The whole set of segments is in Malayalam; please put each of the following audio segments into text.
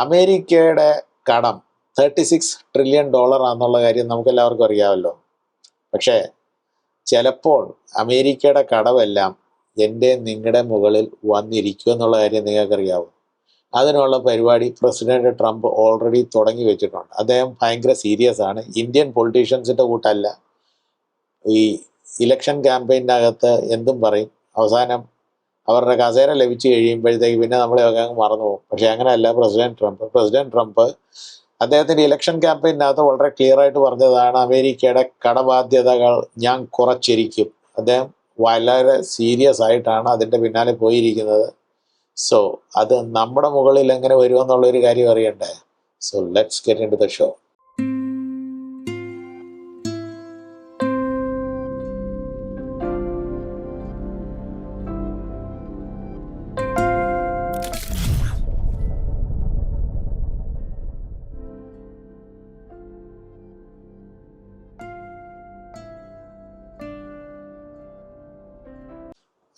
അമേരിക്കയുടെ കടം തേർട്ടി സിക്സ് ട്രില്യൺ ഡോളർ ആണെന്നുള്ള കാര്യം നമുക്ക് എല്ലാവർക്കും അറിയാമല്ലോ. പക്ഷേ ചിലപ്പോൾ അമേരിക്കയുടെ കടമെല്ലാം എന്റെ നിങ്ങളുടെ മുകളിൽ വന്നിരിക്കും എന്നുള്ള കാര്യം നിങ്ങൾക്കറിയാവോ? അതിനുള്ള പരിപാടി പ്രസിഡന്റ് ട്രംപ് ഓൾറെഡി തുടങ്ങി വെച്ചിട്ടുണ്ട്. അദ്ദേഹം ഭയങ്കര സീരിയസ് ആണ്. ഇന്ത്യൻ പൊളിറ്റീഷ്യൻസിന്റെ കൂട്ടല്ല. ഈ ഇലക്ഷൻ ക്യാമ്പയിനകത്ത് എന്തും പറയും. അവസാനം അവരുടെ കസേര ലഭിച്ചു കഴിയുമ്പോഴത്തേക്ക് പിന്നെ നമ്മളെ ഒക്കെ അങ്ങ് മറന്നു പോകും. പക്ഷെ അങ്ങനെയല്ല പ്രസിഡന്റ് ട്രംപ് പ്രസിഡന്റ് ട്രംപ് അദ്ദേഹത്തിന്റെ ഇലക്ഷൻ ക്യാമ്പയിനകത്ത് വളരെ ക്ലിയർ ആയിട്ട് പറഞ്ഞതാണ് അമേരിക്കയുടെ കടബാധ്യതകൾ ഞാൻ കുറച്ചിരിക്കും. അദ്ദേഹം വളരെ സീരിയസ് ആയിട്ടാണ് അതിന്റെ പിന്നാലെ പോയിരിക്കുന്നത്. സോ അത് നമ്മുടെ മുകളിൽ എങ്ങനെ വരുമെന്നുള്ള ഒരു കാര്യം അറിയണ്ടേ? So let's get into the show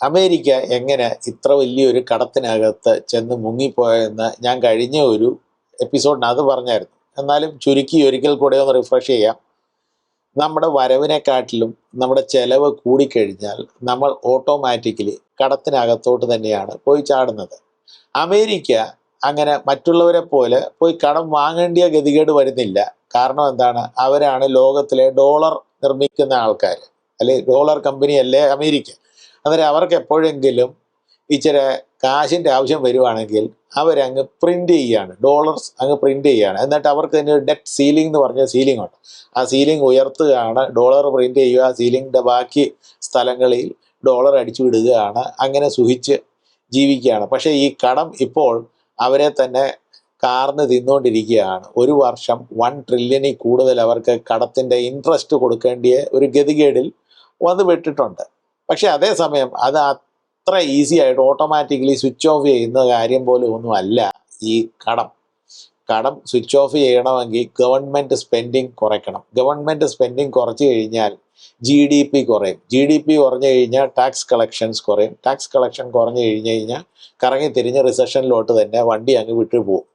America എങ്ങനെ ഇത്ര വലിയൊരു കടത്തിനകത്ത് ചെന്ന് മുങ്ങിപ്പോയെന്ന് ഞാൻ കഴിഞ്ഞ ഒരു എപ്പിസോഡിനകത്ത് പറഞ്ഞായിരുന്നു. എന്നാലും ചുരുക്കി ഒരിക്കൽ കൂടെ ഒന്ന് റിഫ്രഷ് ചെയ്യാം. നമ്മുടെ വരവിനെക്കാട്ടിലും നമ്മുടെ ചെലവ് കൂടിക്കഴിഞ്ഞാൽ നമ്മൾ ഓട്ടോമാറ്റിക്കലി കടത്തിനകത്തോട്ട് തന്നെയാണ് പോയി ചാടുന്നത്. അമേരിക്ക അങ്ങനെ മറ്റുള്ളവരെ പോലെ പോയി കടം വാങ്ങേണ്ടിയ ഗതികേട് വരുന്നില്ല. കാരണം എന്താണ്? അവരാണ് ലോകത്തിലെ ഡോളർ നിർമ്മിക്കുന്ന ആൾക്കാർ അല്ലെ ഡോളർ കമ്പനിയല്ലേ അമേരിക്ക. അന്നേരം അവർക്ക് എപ്പോഴെങ്കിലും ഇച്ചിരി കാശിന്റെ ആവശ്യം വരുവാണെങ്കിൽ അവരങ്ങ് പ്രിന്റ് ചെയ്യാണ് ഡോളർസ് അങ്ങ് പ്രിന്റ് ചെയ്യാണ്. എന്നിട്ട് അവർക്ക് തന്നെ ഡെറ്റ് സീലിംഗ് എന്ന് പറഞ്ഞ സീലിംഗ് ഉണ്ട്. ആ സീലിംഗ് ഉയർത്തുകയാണ് ഡോളർ പ്രിന്റ് ചെയ്യുക സീലിംഗിന്റെ ബാക്കി സ്ഥലങ്ങളിൽ ഡോളർ അടിച്ചു വിടുകയാണ് അങ്ങനെ സുഹിച്ച് ജീവിക്കുകയാണ്. പക്ഷേ ഈ കടം ഇപ്പോൾ അവരെ തന്നെ കാർന്ന് തിന്നുകൊണ്ടിരിക്കുകയാണ് ഒരു വർഷം വൺ ട്രില്യണിൽ കൂടുതൽ അവർക്ക് കടത്തിന്റെ ഇൻട്രസ്റ്റ് കൊടുക്കേണ്ടിയ ഒരു ഗതികേടിൽ വന്ന് വിട്ടിട്ടുണ്ട് പക്ഷെ അതേസമയം അത് അത്ര ഈസി ആയിട്ട് ഓട്ടോമാറ്റിക്കലി സ്വിച്ച് ഓഫ് ചെയ്യുന്ന കാര്യം പോലും ഒന്നും അല്ല ഈ കടം. കടം സ്വിച്ച് ഓഫ് ചെയ്യണമെങ്കിൽ ഗവൺമെന്റ് സ്പെൻഡിങ് കുറയ്ക്കണം. ഗവൺമെന്റ് സ്പെൻഡിങ് കുറച്ച് കഴിഞ്ഞാൽ ജി ഡി പി കുറയും. ജി ഡി പി കുറഞ്ഞു കഴിഞ്ഞാൽ ടാക്സ് കളക്ഷൻസ് കുറയും. ടാക്സ് കളക്ഷൻ കുറഞ്ഞു കഴിഞ്ഞ് കഴിഞ്ഞാൽ കറങ്ങി തിരിഞ്ഞ് റിസഷനിലോട്ട് തന്നെ വണ്ടി അങ്ങ് വിട്ടു പോകും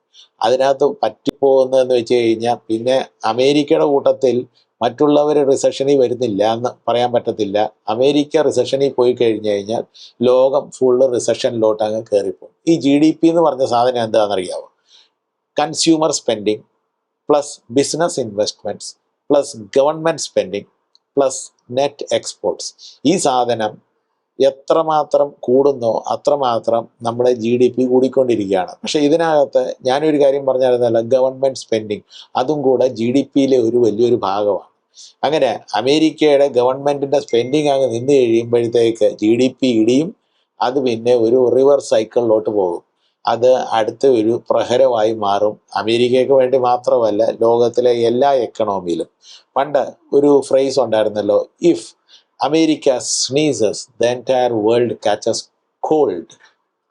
അതിനകത്ത് പറ്റിപ്പോകുന്നതെന്ന് വെച്ച് കഴിഞ്ഞാൽ പിന്നെ അമേരിക്കയുടെ കൂട്ടത്തിൽ മറ്റുള്ളവർ റിസഷനിൽ വരുന്നില്ല എന്ന് പറയാൻ പറ്റത്തില്ല. അമേരിക്ക റിസഷനിൽ പോയി കഴിഞ്ഞു കഴിഞ്ഞാൽ ലോകം ഫുള്ള് റിസഷനിലോട്ട് അങ്ങ് കയറിപ്പോകും ഈ ജി ഡി പി എന്ന് പറഞ്ഞ സാധനം എന്താണെന്നറിയാമോ consumer spending plus business investments plus government spending plus net exports ഈ സാധനം എത്രമാത്രം കൂടുന്നോ അത്രമാത്രം നമ്മുടെ ജി ഡി പി കൂടിക്കൊണ്ടിരിക്കുകയാണ്. പക്ഷേ ഇതിനകത്ത് ഞാനൊരു കാര്യം പറഞ്ഞായിരുന്നല്ല ഗവൺമെന്റ് സ്പെൻഡിങ് അതും കൂടെ ജി ഡി പിയിലെ ഒരു വലിയൊരു ഭാഗമാണ്. അങ്ങനെ അമേരിക്കയുടെ ഗവൺമെന്റിന്റെ സ്പെൻഡിങ് അങ്ങ് നിന്ന് കഴിയുമ്പോഴത്തേക്ക് ജി ഡി പി ഇടിയും അത് പിന്നെ ഒരു റിവർ സൈക്കിളിലോട്ട് പോകും. അത് അടുത്ത ഒരു പ്രഹരമായി മാറും. അമേരിക്കയ്ക്ക് വേണ്ടി മാത്രമല്ല ലോകത്തിലെ എല്ലാ എക്കണോമിയിലും പണ്ട് ഒരു ഫ്രേസ് ഉണ്ടായിരുന്നല്ലോ if America sneezes the entire world catches cold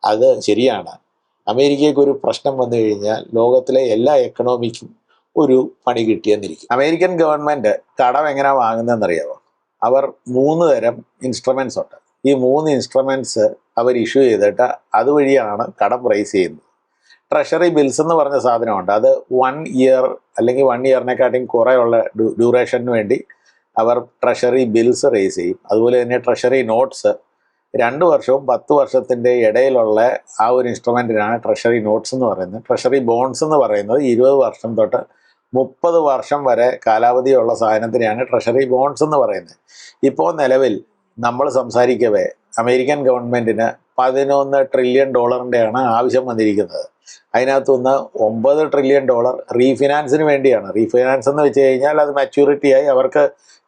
അത് ശരിയാണ്. അമേരിക്കയ്ക്ക് ഒരു പ്രശ്നം വന്നു കഴിഞ്ഞാൽ ലോകത്തിലെ എല്ലാ എക്കണോമിക്കും ഒരു പണി കിട്ടിയെന്നിരിക്കും അമേരിക്കൻ ഗവൺമെന്റ് കടം എങ്ങനെ വാങ്ങുന്നതെന്നറിയാമോ അവർ മൂന്ന് തരം ഇൻസ്ട്രുമെൻസ് ഉണ്ട്. ഈ മൂന്ന് ഇൻസ്ട്രുമെന്റ്സ് അവർ ഇഷ്യൂ ചെയ്തിട്ട് അതുവഴിയാണ് കടം റൈസ് ചെയ്യുന്നത്. ട്രഷറി ബിൽസ് എന്ന് പറഞ്ഞ സാധനമുണ്ട്. അത് വൺ ഇയർ അല്ലെങ്കിൽ വൺ ഇയറിനെക്കാട്ടിയും കുറേ ഉള്ള ഡ്യൂറേഷന് വേണ്ടി അവർ ട്രഷറി ബിൽസ് റേസ് ചെയ്യും. അതുപോലെ തന്നെ ട്രഷറി നോട്ട്സ് രണ്ട് വർഷവും പത്ത് വർഷത്തിന്റെ ഇടയിലുള്ള ആ ഒരു ഇൻസ്ട്രുമെന്റിനാണ് ട്രഷറി നോട്ട്സ് എന്ന് പറയുന്നത്. ട്രഷറി ബോൺസ് എന്ന് പറയുന്നത് ഇരുപത് വർഷം തൊട്ട് മുപ്പത് വർഷം വരെ കാലാവധിയുള്ള സാധനത്തിനെയാണ് ട്രഷറി ബോൺസ് എന്ന് പറയുന്നത്. ഇപ്പോൾ നിലവിൽ നമ്മൾ സംസാരിക്കവേ അമേരിക്കൻ ഗവൺമെന്റിന് പതിനൊന്ന് ട്രില്യൺ ഡോളറിന്റെയാണ് ആവശ്യം വന്നിരിക്കുന്നത്. അതിനകത്തുനിന്ന് ഒമ്പത് ട്രില്യൺ ഡോളർ റീഫിനാൻസിന് വേണ്ടിയാണ്. റീഫിനാൻസ് എന്ന് വെച്ച് കഴിഞ്ഞാൽ അത് മെച്യൂരിറ്റിയായി അവർക്ക്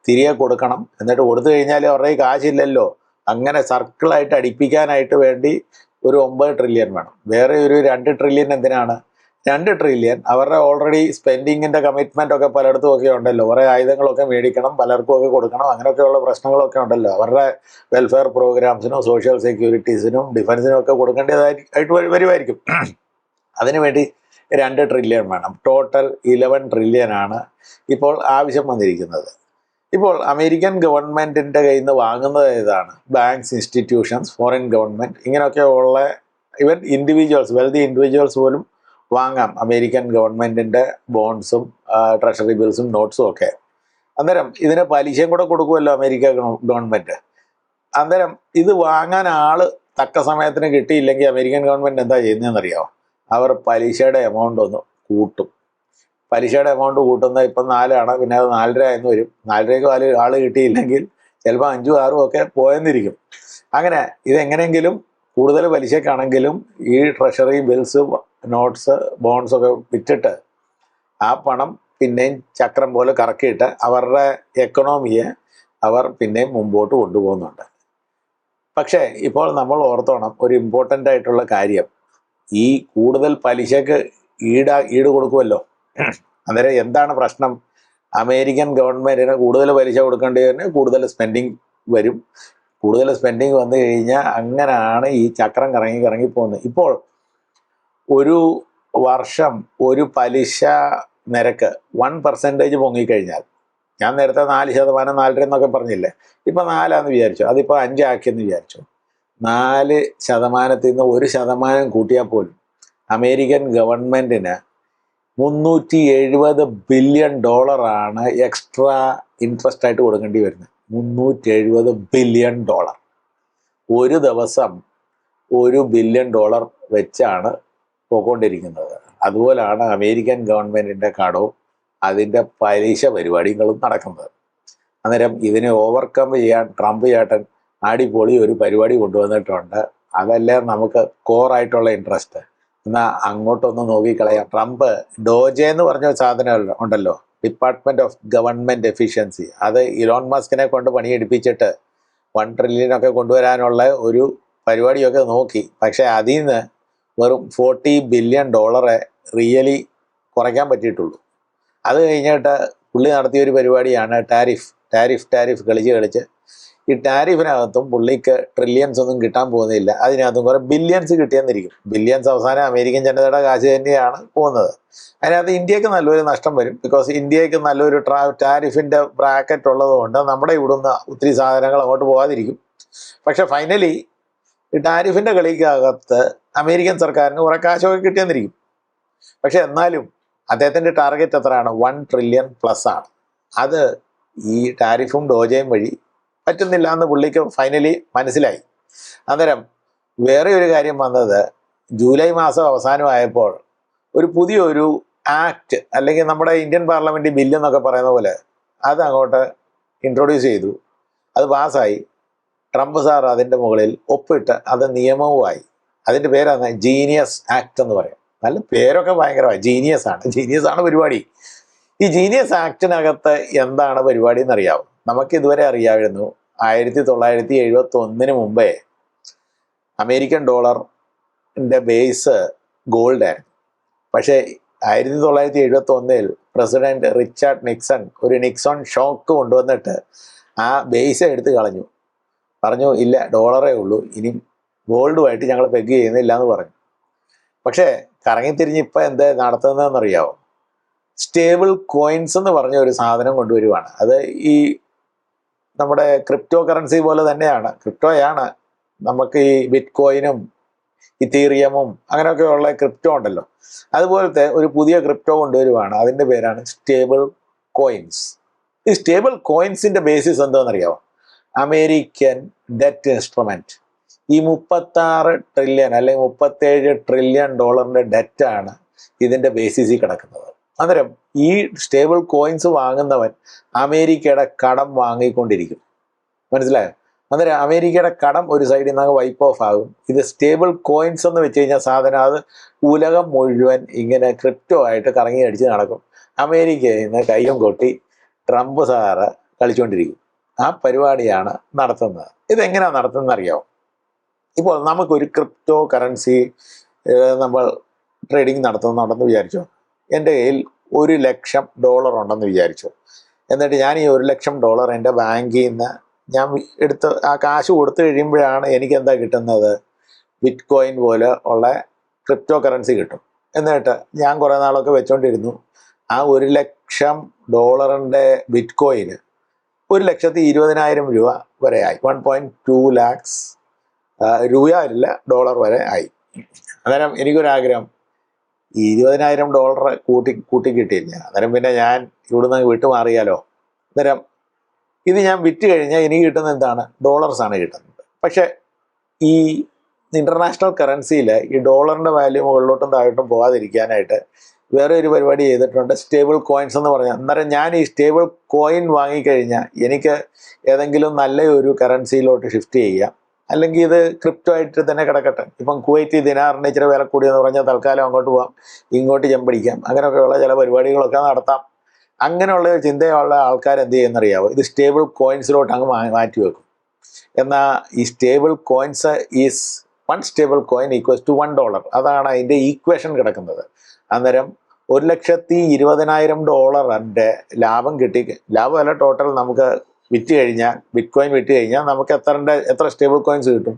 തിരികെ കൊടുക്കണം. എന്നിട്ട് കൊടുത്തു കഴിഞ്ഞാൽ അവരുടെ കാശില്ലല്ലോ. അങ്ങനെ സർക്കിളായിട്ട് അടിപ്പിക്കാനായിട്ട് വേണ്ടി ഒരു ഒമ്പത് ട്രില്യൺ വേണം. വേറെ ഒരു രണ്ട് ട്രില്യൺ എന്തിനാണ്? രണ്ട് ട്രില്യൺ അവരുടെ ഓൾറെഡി സ്പെൻഡിങ്ങിന്റെ കമ്മിറ്റ്മെന്റ് ഒക്കെ പലയിടത്തും ഒക്കെ ഉണ്ടല്ലോ. കുറേ ആയുധങ്ങളൊക്കെ മേടിക്കണം പലർക്കും ഒക്കെ കൊടുക്കണം അങ്ങനെയൊക്കെയുള്ള പ്രശ്നങ്ങളൊക്കെ ഉണ്ടല്ലോ. അവരുടെ വെൽഫെയർ പ്രോഗ്രാംസിനും സോഷ്യൽ സെക്യൂരിറ്റീസിനും ഡിഫൻസിനും ഒക്കെ കൊടുക്കേണ്ടതായിട്ട് വരു- വരുമായിരിക്കും. അതിനുവേണ്ടി രണ്ട് ട്രില്യൺ വേണം. ടോട്ടൽ ഇലവൻ ട്രില്യൺ ആണ് ഇപ്പോൾ ആവശ്യം വന്നിരിക്കുന്നത്. ഇപ്പോൾ അമേരിക്കൻ ഗവൺമെന്റിന്റെ കയ്യിൽ നിന്ന് വാങ്ങുന്നത് ഏതാണ്? ബാങ്ക്സ് ഇൻസ്റ്റിറ്റ്യൂഷൻസ് ഫോറിൻ ഗവൺമെന്റ് ഇങ്ങനെയൊക്കെ ഉള്ള ഇവൻ ഇൻഡിവിജ്വൽസ് വെൽതി ഇൻഡിവിജ്വൽസ് പോലും വാങ്ങാം അമേരിക്കൻ ഗവൺമെന്റിന്റെ ബോൺസും ട്രഷറി ബിൽസും നോട്ട്സും ഒക്കെ. അന്നേരം ഇതിന് പലിശയും കൂടെ കൊടുക്കുമല്ലോ അമേരിക്ക ഗവ- ഗവൺമെന്റ് അന്നേരം ഇത് വാങ്ങാൻ ആൾ തക്ക സമയത്തിന് കിട്ടിയില്ലെങ്കിൽ അമേരിക്കൻ ഗവൺമെന്റ് എന്താ ചെയ്യുന്നതെന്നറിയാമോ അവർ പലിശയുടെ എമൗണ്ട് ഒന്ന് കൂട്ടും. പലിശയുടെ എമൗണ്ട് കൂട്ടുന്നത് ഇപ്പം നാലാണ് പിന്നെ അത് നാലര എന്ന് വരും. നാലരയ്ക്ക് ആൾ ആൾ കിട്ടിയില്ലെങ്കിൽ ചിലപ്പോൾ അഞ്ചും ആറും ഒക്കെ പോയെന്നിരിക്കും. അങ്ങനെ ഇതെങ്ങനെയെങ്കിലും കൂടുതൽ പലിശക്കാണെങ്കിലും ഈ ട്രഷറി ബിൽസ് നോട്ട്സ് ബോൺസ് ഒക്കെ വിറ്റിട്ട് ആ പണം പിന്നെയും ചക്രം പോലെ കറക്കിയിട്ട് അവരുടെ എക്കണോമിയെ അവർ പിന്നെയും മുമ്പോട്ട് കൊണ്ടുപോകുന്നുണ്ട്. പക്ഷേ ഇപ്പോൾ നമ്മൾ ഓർത്തോണം ഒരു ഇമ്പോർട്ടന്റ് ആയിട്ടുള്ള കാര്യം. ഈ കൂടുതൽ പലിശക്ക് ഈടാ ഈട് കൊടുക്കുമല്ലോ അന്നേരം എന്താണ് പ്രശ്നം? അമേരിക്കൻ ഗവൺമെന്റിന് കൂടുതൽ പലിശ കൊടുക്കേണ്ടി തന്നെ കൂടുതൽ സ്പെൻഡിങ് വരും. കൂടുതൽ സ്പെൻഡിങ് വന്നു കഴിഞ്ഞാൽ അങ്ങനെയാണ് ഈ ചക്രം കറങ്ങി കറങ്ങി പോകുന്നത്. ഇപ്പോൾ ഒരു വർഷം ഒരു പലിശ നിരക്ക് വൺ പെർസെന്റേജ് പൊങ്ങിക്കഴിഞ്ഞാൽ ഞാൻ നേരത്തെ നാല് ശതമാനം നാലര എന്നൊക്കെ പറഞ്ഞില്ലേ? ഇപ്പം നാലാന്ന് വിചാരിച്ചു. അതിപ്പോൾ അഞ്ചാക്കിയെന്ന് വിചാരിച്ചു. നാല് ശതമാനത്തിൽ നിന്ന് ഒരു ശതമാനം കൂട്ടിയാൽ പോലും അമേരിക്കൻ ഗവൺമെന്റിന് മുന്നൂറ്റി എഴുപത് ബില്യൺ ഡോളറാണ് എക്സ്ട്രാ ഇൻട്രസ്റ്റ് ആയിട്ട് കൊടുക്കേണ്ടി വരുന്നത്. മുന്നൂറ്റി എഴുപത് ബില്യൺ ഡോളർ. ഒരു ദിവസം ഒരു ബില്യൺ ഡോളർ വെച്ചാണ് പോയിക്കൊണ്ടിരിക്കുന്നത്. അതുപോലാണ് അമേരിക്കൻ ഗവൺമെന്റിന്റെ കടവും അതിന്റെ പലിശ പരിപാടികളും നടക്കുന്നത്. അന്നേരം ഇതിനെ ഓവർകം ചെയ്യാൻ ട്രംപ് ചേട്ടൻ അടിപൊളി ഒരു പരിപാടി കൊണ്ടുവന്നിട്ടുണ്ട്. അതല്ലേ നമുക്ക് കോറായിട്ടുള്ള ഇൻട്രസ്റ്റ് എന്നാൽ അങ്ങോട്ടൊന്ന് നോക്കിക്കളയാം. ട്രംപ് ഡോജെ എന്ന് പറഞ്ഞ സാധനം ഉണ്ടല്ലോ. ഡിപ്പാർട്ട്മെന്റ് ഓഫ് ഗവൺമെന്റ് എഫിഷ്യൻസി അത് ഇലോൺ മസ്കിനെ കൊണ്ട് പണിയെടുപ്പിച്ചിട്ട് വൺ ട്രില്യനൊക്കെ കൊണ്ടുവരാനുള്ള ഒരു പരിപാടിയൊക്കെ നോക്കി. പക്ഷെ അതിൽ നിന്ന് വെറും ഫോർട്ടി ബില്യൺ ഡോളറെ റിയലി കുറയ്ക്കാൻ പറ്റിയിട്ടുള്ളൂ. അത് കഴിഞ്ഞിട്ട് പുള്ളി നടത്തിയ ഒരു പരിപാടിയാണ് ടാരിഫ് ടാരിഫ് ടാരിഫ് കളിച്ച് കളിച്ച് ഈ ടാരിഫിനകത്തും പുള്ളിക്ക് ട്രില്യൻസ് ഒന്നും കിട്ടാൻ പോകുന്നില്ല അതിനകത്തും കുറെ ബില്യൺസ് കിട്ടിയെന്നിരിക്കും. ബില്യൺസ് അവസാനം അമേരിക്കൻ ജനതയുടെ കാശ് തന്നെയാണ് പോകുന്നത്. അതിനകത്ത് ഇന്ത്യയ്ക്ക് നല്ലൊരു നഷ്ടം വരും. ബിക്കോസ് ഇന്ത്യയ്ക്ക് നല്ലൊരു ട്രാ ടാരിഫിന്റെ ബ്രാക്കറ്റ് ഉള്ളതുകൊണ്ട് നമ്മുടെ ഇവിടുന്ന് ഒത്തിരി സാധനങ്ങൾ അങ്ങോട്ട് പോകാതിരിക്കും. പക്ഷെ ഫൈനലി ഈ ടാരിഫിന്റെ കളിക്കകത്ത് അമേരിക്കൻ സർക്കാരിന് കുറെ കാശൊക്കെ കിട്ടിയെന്നിരിക്കും. പക്ഷെ എന്നാലും അദ്ദേഹത്തിന്റെ ടാർഗറ്റ് എത്രയാണ്? വൺ ട്രില്യൺ പ്ലസ് ആണ്. അത് ഈ ടാരിഫും ഡോജയും വഴി പറ്റുന്നില്ല എന്ന് പുള്ളിക്ക് ഫൈനലി മനസ്സിലായി. അന്നേരം വേറെ ഒരു കാര്യം വന്നത് ജൂലൈ മാസം അവസാനമായപ്പോൾ ഒരു പുതിയൊരു ആക്ട് അല്ലെങ്കിൽ നമ്മുടെ ഇന്ത്യൻ പാർലമെന്റ് ബില്ല് എന്നൊക്കെ പറയുന്ന പോലെ അത് അങ്ങോട്ട് ഇൻട്രൊഡ്യൂസ് ചെയ്തു. അത് പാസ്സായി ട്രംപ് സാർ അതിന്റെ മുകളിൽ ഒപ്പിട്ട് അത് നിയമവുമായി. അതിന്റെ പേരാണ് ജീനിയസ് ആക്ട് എന്ന് പറയും. നല്ല പേരൊക്കെ ഭയങ്കരമായി. ജീനിയസ് ആണ്. ജീനിയസ് ആണ് പരിപാടി. ഈ ജീനിയസ് ആക്ടിനകത്ത് എന്താണ് പരിപാടി എന്നറിയാവും? നമുക്ക് ഇതുവരെ അറിയാമായിരുന്നു. ആയിരത്തി തൊള്ളായിരത്തി എഴുപത്തി ഒന്നിന് മുമ്പേ അമേരിക്കൻ ഡോളറിന്റെ ബേസ് ഗോൾഡ് ആയിരുന്നു. പക്ഷേ ആയിരത്തി തൊള്ളായിരത്തി എഴുപത്തി ഒന്നിൽ പ്രസിഡന്റ് റിച്ചാർഡ് നിക്സൺ ഒരു നിക്സൺ ഷോക്ക് കൊണ്ടുവന്നിട്ട് ആ ബേസ് എടുത്ത് കളഞ്ഞു. പറഞ്ഞു ഇല്ല ഡോളറേ ഉള്ളൂ. ഇനി ഗോൾഡുമായിട്ട് ഞങ്ങൾ പെഗ് ചെയ്യുന്നില്ല എന്ന് പറഞ്ഞു. പക്ഷേ കറങ്ങിത്തിരിഞ്ഞ് ഇപ്പം എന്താ നടത്തുന്നതെന്നറിയാവോ? സ്റ്റേബിൾ കോയിൻസ് എന്ന് പറഞ്ഞ ഒരു സാധനം കൊണ്ടുവരുവാണ്. അത് ഈ നമ്മുടെ ക്രിപ്റ്റോ കറൻസി പോലെ തന്നെയാണ്. ക്രിപ്റ്റോയാണ് നമുക്ക് ഈ ബിറ്റ് കോയിനും ഇത്തീറിയമും അങ്ങനെയൊക്കെയുള്ള ക്രിപ്റ്റോ ഉണ്ടല്ലോ. അതുപോലത്തെ ഒരു പുതിയ ക്രിപ്റ്റോ കൊണ്ടുവരുവാണ്. അതിന്റെ പേരാണ് സ്റ്റേബിൾ കോയിൻസ് ഈ സ്റ്റേബിൾ കോയിൻസിന്റെ ബേസിസ് എന്താണെന്നറിയാമോ അമേരിക്കൻ ഡെറ്റ് ഇൻസ്ട്രുമെന്റ് ഈ മുപ്പത്താറ് ട്രില്യൺ അല്ലെങ്കിൽ മുപ്പത്തേഴ് ട്രില്യൺ ഡോളറിന്റെ ഡെറ്റാണ് ഇതിന്റെ ബേസിസിൽ കിടക്കുന്നത്. അന്നേരം ഈ സ്റ്റേബിൾ കോയിൻസ് വാങ്ങുന്നവൻ അമേരിക്കയുടെ കടം വാങ്ങിക്കൊണ്ടിരിക്കും. മനസ്സിലായോ? അന്നേരം അമേരിക്കയുടെ കടം ഒരു സൈഡിൽ നിന്ന് വൈപ്പ് ഓഫ് ആകും. ഇത് സ്റ്റേബിൾ കോയിൻസ് എന്ന് വെച്ച് കഴിഞ്ഞാൽ സാധനം അത് ഉലകം മുഴുവൻ ഇങ്ങനെ ക്രിപ്റ്റോ ആയിട്ട് കറങ്ങി അടിച്ച് നടക്കും. അമേരിക്കയിൽ നിന്ന് കയ്യും കൊട്ടി ട്രംപ് സാറ് കളിച്ചുകൊണ്ടിരിക്കും ആ പരിപാടിയാണ് നടത്തുന്നത്. ഇതെങ്ങനെയാണ് നടത്തുന്നത് അറിയാമോ ഇപ്പോൾ നമുക്കൊരു ക്രിപ്റ്റോ കറൻസി നമ്മൾ ട്രേഡിംഗ് നടത്തുന്നുണ്ടെന്ന് വിചാരിച്ചോ? എന്റെ കയ്യിൽ ഒരു ലക്ഷം ഡോളർ ഉണ്ടെന്ന് വിചാരിച്ചു. എന്നിട്ട് ഞാൻ ഈ ഒരു ലക്ഷം ഡോളർ എന്റെ ബാങ്കിൽ നിന്ന് ഞാൻ എടുത്ത് ആ കാശ് കൊടുത്തു കഴിയുമ്പോഴാണ് എനിക്ക് എന്താ കിട്ടുന്നത്? ബിറ്റ് കോയിൻ പോലെ ഉള്ള ക്രിപ്റ്റോ കറൻസി കിട്ടും. എന്നിട്ട് ഞാൻ കുറേ നാളൊക്കെ വെച്ചോണ്ടിരുന്നു. ആ ഒരു ലക്ഷം ഡോളറിന്റെ ബിറ്റ് കോയിന് ഒരു ലക്ഷത്തി ഇരുപതിനായിരം രൂപ വരെ ആയി. വൺ പോയിന്റ് ടു ലാക്സ് രൂപ ഇല്ല ഡോളർ വരെ ആയി. അന്നേരം എനിക്കൊരാഗ്രഹം ഈ ഇരുപതിനായിരം ഡോളർ കൂട്ടി കൂട്ടി കിട്ടിയില്ല. അന്നേരം പിന്നെ ഞാൻ ഇവിടുന്ന് അങ്ങ് വിട്ടു മാറിയാലോ? അന്നേരം ഇത് ഞാൻ വിറ്റ് കഴിഞ്ഞാൽ എനിക്ക് കിട്ടുന്ന എന്താണ്? ഡോളർസ് ആണ് കിട്ടുന്നത്. പക്ഷേ ഈ ഇന്റർനാഷണൽ കറൻസിയിൽ ഈ ഡോളറിന്റെ വാല്യൂ മുകളിലോട്ടും താഴോട്ടും പോകാതിരിക്കാനായിട്ട് വേറെ ഒരു പരിപാടി ചെയ്തിട്ടുണ്ട്. സ്റ്റേബിൾ കോയിൻസ് എന്ന് പറഞ്ഞാൽ അന്നേരം ഞാൻ ഈ സ്റ്റേബിൾ കോയിൻ വാങ്ങിക്കഴിഞ്ഞാൽ എനിക്ക് ഏതെങ്കിലും നല്ല ഒരു കറൻസിയിലോട്ട് ഷിഫ്റ്റ് ചെയ്യാം അല്ലെങ്കിൽ ഇത് ക്രിപ്റ്റോ ആയിട്ട് തന്നെ കിടക്കട്ടെ. ഇപ്പം കുവൈറ്റ് ദിനാറിന് ഇച്ചിരി വില കൂടിയെന്ന് പറഞ്ഞാൽ തൽക്കാലം അങ്ങോട്ട് പോവാം. ഇങ്ങോട്ട് ചെമ്പടിക്കാം അങ്ങനെയൊക്കെയുള്ള ചില പരിപാടികളൊക്കെ നടത്താം. അങ്ങനെയുള്ള ചിന്തയുള്ള ആൾക്കാർ എന്ത് ചെയ്യുന്നറിയാവോ ഇത് സ്റ്റേബിൾ കോയിൻസിലോട്ട് അങ്ങ് മാറ്റി വെക്കും. എന്നാൽ ഈ stable coins is one stable coin equals to one dollar അതാണ് അതിന്റെ ഈക്വേഷൻ കിടക്കുന്നത്. അന്നേരം ഒരു ലക്ഷത്തി ഇരുപതിനായിരം ഡോളറിന്റെ ലാഭം കിട്ടി. ലാഭമല്ല ടോട്ടൽ നമുക്ക് വിറ്റ് കഴിഞ്ഞാൽ ബിറ്റ് കോയിൻ വിറ്റ് കഴിഞ്ഞാൽ നമുക്ക് എത്ര എത്ര സ്റ്റേബിൾ കോയിൻസ് കിട്ടും?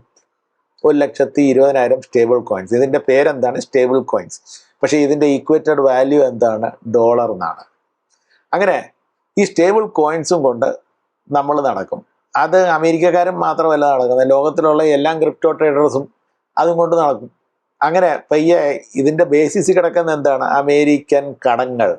ഒരു ലക്ഷത്തി ഇരുപതിനായിരം സ്റ്റേബിൾ കോയിൻസ് ഇതിന്റെ പേരെന്താണ്? സ്റ്റേബിൾ കോയിൻസ് പക്ഷേ ഇതിന്റെ ഈക്വേറ്റഡ് വാല്യൂ എന്താണ്? ഡോളർ എന്നാണ്. അങ്ങനെ ഈ സ്റ്റേബിൾ കോയിൻസും കൊണ്ട് നമ്മൾ നടക്കും. അത് അമേരിക്കക്കാരും മാത്രമല്ല നടക്കുന്നത്. ലോകത്തിലുള്ള എല്ലാ ക്രിപ്റ്റോ ട്രേഡേഴ്സും അതും കൊണ്ട് നടക്കും. അങ്ങനെ പയ്യെ ഇതിന്റെ ബേസിസ് കിടക്കുന്ന എന്താണ്? അമേരിക്കൻ കടങ്ങൾ.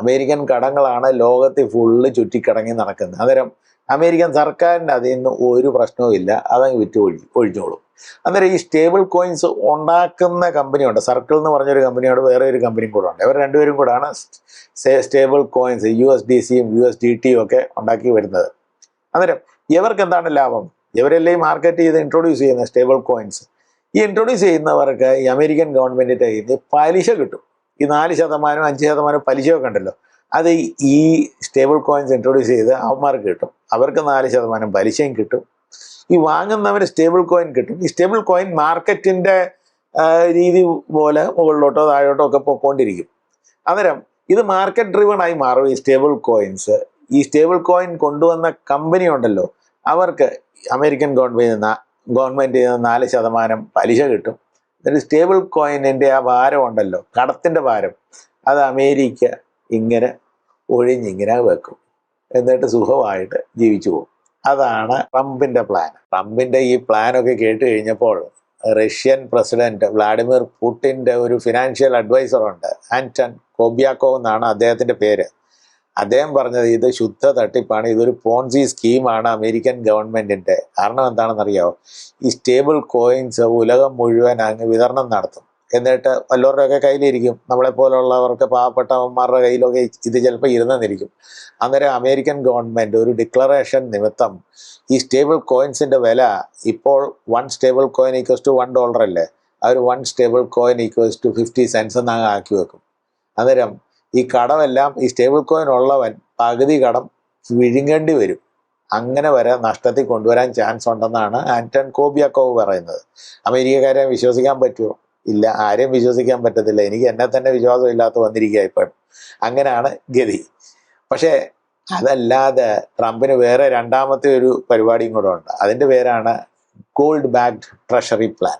അമേരിക്കൻ കടങ്ങളാണ് ലോകത്തെ ഫുള്ള് ചുറ്റിക്കടങ്ങി നടക്കുന്നത്. അന്നേരം അമേരിക്കൻ സർക്കാരിന്റെ അതിൽ നിന്ന് ഒരു പ്രശ്നവും ഇല്ല. അതങ്ങ് വിറ്റ് ഒഴി ഒഴിഞ്ഞോളും. അന്നേരം ഈ സ്റ്റേബിൾ കോയിൻസ് ഉണ്ടാക്കുന്ന കമ്പനിയുണ്ട് സർക്കിൾ എന്ന് പറഞ്ഞൊരു കമ്പനിയോട് വേറെ ഒരു കമ്പനിയും കൂടെ ഉണ്ട്. ഇവർ രണ്ടുപേരും കൂടാണ് stable coins U S D സിയും യു എസ് ഡി ടിയും ഒക്കെ ഉണ്ടാക്കി വരുന്നത്. അന്നേരം ഇവർക്ക് എന്താണ് ലാഭം? ഇവരെല്ലാം ഈ മാർക്കറ്റ് ചെയ്ത് ഇൻട്രൊഡ്യൂസ് ചെയ്യുന്ന സ്റ്റേബിൾ കോയിൻസ് ഈ ഇൻട്രൊഡ്യൂസ് ചെയ്യുന്നവർക്ക് ഈ അമേരിക്കൻ ഗവൺമെന്റിന്റെ കയ്യിൽ നിന്ന് പലിശ കിട്ടും. ഈ നാല് ശതമാനം അഞ്ച് ശതമാനം പലിശയൊക്കെ ഉണ്ടല്ലോ. അത് ഈ സ്റ്റേബിൾ കോയിൻസ് ഇൻട്രൊഡ്യൂസ് ചെയ്ത് അവന്മാർക്ക് കിട്ടും. അവർക്ക് നാല് ശതമാനം പലിശയും കിട്ടും. ഈ വാങ്ങുന്നവന് സ്റ്റേബിൾ കോയിൻ കിട്ടും. ഈ സ്റ്റേബിൾ കോയിൻ മാർക്കറ്റിന്റെ രീതി പോലെ മുകളിലോട്ടോ താഴോട്ടോ ഒക്കെ പോയിക്കൊണ്ടിരിക്കും അന്നേരം ഇത് മാർക്കറ്റ് ഡ്രിവൺ ആയി മാറും ഈ സ്റ്റേബിൾ കോയിൻസ്. ഈ സ്റ്റേബിൾ കോയിൻ കൊണ്ടുവന്ന കമ്പനി ഉണ്ടല്ലോ. അവർക്ക് അമേരിക്കൻ ഗവൺമെന്റ് ഗവൺമെന്റ് നാല് ശതമാനം പലിശ കിട്ടും. എന്നിട്ട് സ്റ്റേബിൾ കോയിനിന്റെ ആ ഭാരം ഉണ്ടല്ലോ. കടത്തിന്റെ ഭാരം. അത് അമേരിക്ക ഇങ്ങനെ ഒഴിഞ്ഞിങ്ങനെ വെക്കും. എന്നിട്ട് സുഖമായിട്ട് ജീവിച്ചു പോകും. അതാണ് ട്രംപിന്റെ പ്ലാൻ ട്രംപിന്റെ ഈ പ്ലാനൊക്കെ കേട്ട് കഴിഞ്ഞപ്പോൾ റഷ്യൻ പ്രസിഡന്റ് വ്ളാഡിമിർ പുടിന്റെ ഒരു ഫിനാൻഷ്യൽ അഡ്വൈസറുണ്ട് ആന്റൺ കോബിയാക്കോ എന്നാണ് അദ്ദേഹത്തിന്റെ പേര്. അദ്ദേഹം പറഞ്ഞത് ഇത് ശുദ്ധ തട്ടിപ്പാണ് ഇതൊരു പോൺസി സ്കീമാണ് അമേരിക്കൻ ഗവൺമെന്റിന്റെ. കാരണം എന്താണെന്നറിയാമോ ഈ സ്റ്റേബിൾ കോയിൻസ് ഉലകം മുഴുവൻ അങ്ങ് വിതരണം നടത്തും. എന്നിട്ട് വല്ലവരുടെയൊക്കെ കയ്യിലിരിക്കും. നമ്മളെ പോലുള്ളവർക്ക് പാവപ്പെട്ടവന്മാരുടെ കയ്യിലൊക്കെ ഇത് ചിലപ്പോൾ ഇരുന്നെന്നിരിക്കും. അന്നേരം അമേരിക്കൻ ഗവൺമെന്റ് ഒരു ഡിക്ലറേഷൻ നിമിത്തം ഈ സ്റ്റേബിൾ കോയിൻസിന്റെ വില ഇപ്പോൾ one stable coin equals to one dollar അല്ലേ ആ ഒരു one stable coin equals to fifty cents എന്നങ്ങ് ആക്കി വെക്കും. അന്നേരം ഈ കടമെല്ലാം ഈ സ്റ്റേബിൾ കോയിൻ ഉള്ളവൻ പകുതി കടം വിഴുങ്ങേണ്ടി വരും. അങ്ങനെ വരെ നഷ്ടത്തിൽ കൊണ്ടുവരാൻ ചാൻസ് ഉണ്ടെന്നാണ് ആന്റൺ കോബിയാക്കോവ് പറയുന്നത്. അമേരിക്കക്കാരെ വിശ്വസിക്കാൻ പറ്റുമോ? ഇല്ല ആരെയും വിശ്വസിക്കാൻ പറ്റത്തില്ല. എനിക്ക് എന്നെ തന്നെ വിശ്വാസം ഇല്ലാത്ത വന്നിരിക്കുക ഇപ്പം. അങ്ങനെയാണ് ഗതി. പക്ഷേ അതല്ലാതെ ട്രംപിന് വേറെ രണ്ടാമത്തെ ഒരു പരിപാടിയും കൂടെ ഉണ്ട്. അതിന്റെ പേരാണ് ഗോൾഡ് ബാക്ക്ഡ് ട്രഷറി പ്ലാൻ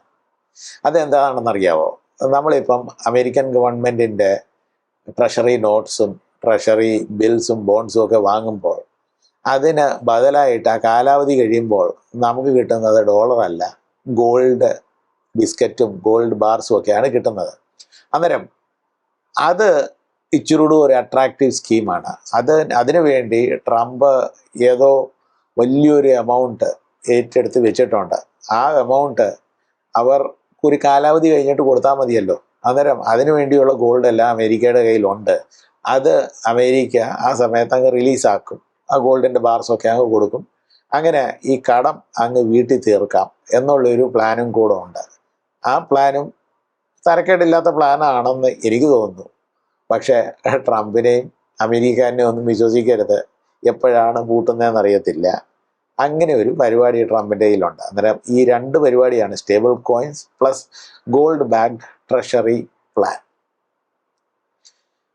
അതെന്താണെന്നറിയാവോ? നമ്മളിപ്പം അമേരിക്കൻ ഗവൺമെന്റിന്റെ ട്രഷറി നോട്ട്സും ട്രഷറി ബിൽസും ബോൺസും ഒക്കെ വാങ്ങുമ്പോൾ അതിന് ബദലായിട്ട് ആ കാലാവധി കഴിയുമ്പോൾ നമുക്ക് കിട്ടുന്നത് ഡോളറല്ല ഗോൾഡ് ബിസ്ക്കറ്റും ഗോൾഡ് ബാർസും ഒക്കെയാണ് കിട്ടുന്നത്. അന്നേരം അത് ഇച്ചിരൂടെ ഒരു അട്രാക്റ്റീവ് സ്കീമാണ് അത് അതിനു വേണ്ടി ട്രംപ് ഏതോ വലിയൊരു എമൗണ്ട് ഏറ്റെടുത്ത് വെച്ചിട്ടുണ്ട്. ആ എമൗണ്ട് അവർ ഒരു കാലാവധി കഴിഞ്ഞിട്ട് കൊടുത്താൽ മതിയല്ലോ. അന്നേരം അതിനു വേണ്ടിയുള്ള ഗോൾഡ് എല്ലാം അമേരിക്കയുടെ കയ്യിലുണ്ട്. അത് അമേരിക്ക ആ സമയത്ത് അങ്ങ് റിലീസാക്കും ആ ഗോൾഡിന്റെ ബാർസൊക്കെ അങ്ങ് കൊടുക്കും. അങ്ങനെ ഈ കടം അങ്ങ് വീട്ടിൽ തീർക്കാം എന്നുള്ളൊരു പ്ലാനും കൂടെ ഉണ്ട്. ആ പ്ലാനും തരക്കേടില്ലാത്ത പ്ലാനാണെന്ന് എനിക്ക് തോന്നുന്നു. പക്ഷേ ട്രംപിനെയും അമേരിക്കാനെയും ഒന്നും വിശ്വസിക്കരുത്. എപ്പോഴാണ് പൂട്ടുന്നതെന്ന് അറിയത്തില്ല. അങ്ങനെ ഒരു പരിപാടി ട്രംപിന്റെ കയ്യിലുണ്ട്. അന്നേരം ഈ രണ്ട് പരിപാടിയാണ് stable coins plus gold bank treasury plan.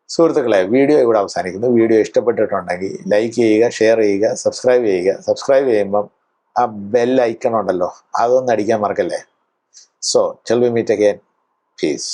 സുഹൃത്തുക്കളെ വീഡിയോ ഇവിടെ അവസാനിക്കുന്നു. വീഡിയോ ഇഷ്ടപ്പെട്ടിട്ടുണ്ടെങ്കിൽ ലൈക്ക് ചെയ്യുക ഷെയർ ചെയ്യുക സബ്സ്ക്രൈബ് ചെയ്യുക. സബ്സ്ക്രൈബ് ചെയ്യുമ്പം ആ ബെൽ ഐക്കൺ ഉണ്ടല്ലോ അതൊന്നും അടിക്കാൻ മറക്കല്ലേ? സോ ചെൽ വി മീറ്റ് അഗൈൻ പീസ്